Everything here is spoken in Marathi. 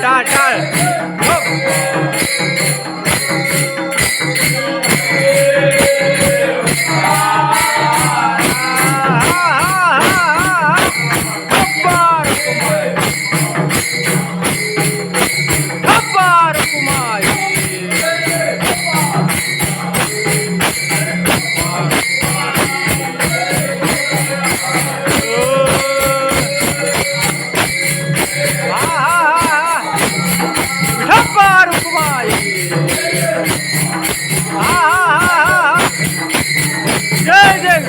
टाळ टाळ हो.